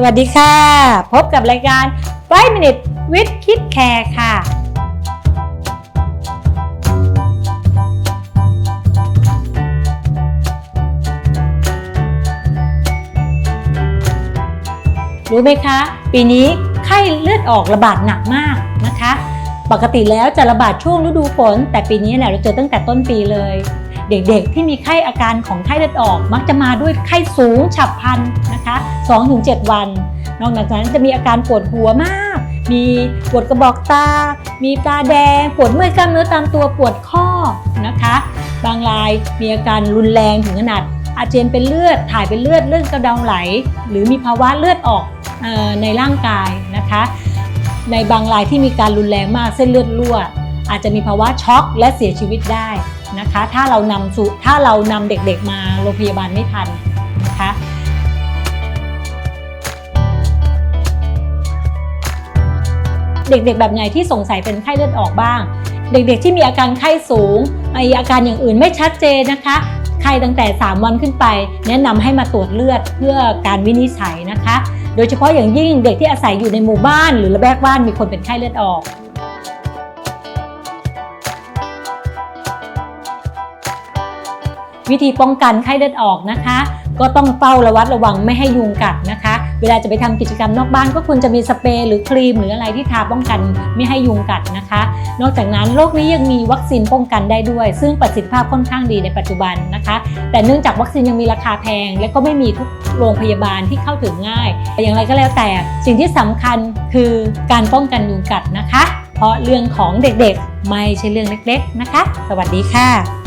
สวัสดีค่ะ พบกับรายการ 5 Minute with Kid Care ค่ะ รู้ไหมคะ ปีนี้ไข้เลือดออกระบาดหนักมากนะคะ ปกติแล้วจะระบาดช่วงฤดูฝน แต่ปีนี้เนี่ยเราเจอตั้งแต่ต้นปีเลย เด็กๆ ที่มีไข้อาการของไข้เลือดออก มักจะมาด้วยไข้สูงฉับพลันนะคะ 2-7 วัน นอกจากนั้นจะมีอาการปวดหัวมาก มีปวดกระบอกตา มีตาแดง ปวดเมื่อยกล้ามเนื้อตามตัวปวดข้อนะคะ บางรายมีอาการรุนแรงถึงขนาดอาเจียนเป็นเลือด ถ่ายเป็นเลือดเลือดกระเดาไหล หรือมีภาวะเลือดออกออในร่างกายนะคะ ในบางรายที่มีการรุนแรงมากเส้นเลือดรั่วอาจจะมีภาวะช็อกและเสียชีวิตได้ นะคะ ถ้าเรานำสู่ถ้าเรานำเด็กๆมาโรงพยาบาลไม่ทันนะคะเด็กๆ แบบไหนที่สงสัยเป็นไข้เลือดออกบ้าง เด็กๆ ที่มีอาการไข้สูงมีอาการอย่างอื่นไม่ชัดเจนนะคะ ไข้ตั้งแต่ 3 วันขึ้นไป แนะนำให้มาตรวจเลือดเพื่อการวินิจฉัยนะคะ โดยเฉพาะอย่างยิ่งเด็กที่อาศัยอยู่ในหมู่บ้าน หรือระแวกบ้านมีคนเป็นไข้เลือดออก วิธีป้องกันไข้เลือดออกนะคะ ก็ต้องเฝ้าระวัดระวังไม่ให้ยุงกัดนะคะ เวลาจะไปทำกิจกรรมนอกบ้านก็ควรจะมีสเปรย์หรือครีมหรืออะไรที่ทาป้องกันไม่ให้ยุงกัดนะคะ นอกจากนั้นโรคนี้ยังมีวัคซีนป้องกันได้ด้วย ซึ่งประสิทธิภาพค่อนข้างดีในปัจจุบันนะคะ แต่เนื่องจากวัคซีนยังมีราคาแพง และก็ไม่มีทุกโรงพยาบาลที่เข้าถึงง่ายอย่างไรก็แล้วแต่สิ่งที่สำคัญคือการป้องกันยุงกัดนะคะ เพราะเรื่องของเด็กๆ ไม่ใช่เรื่องเล็กๆนะคะ สวัสดีค่ะ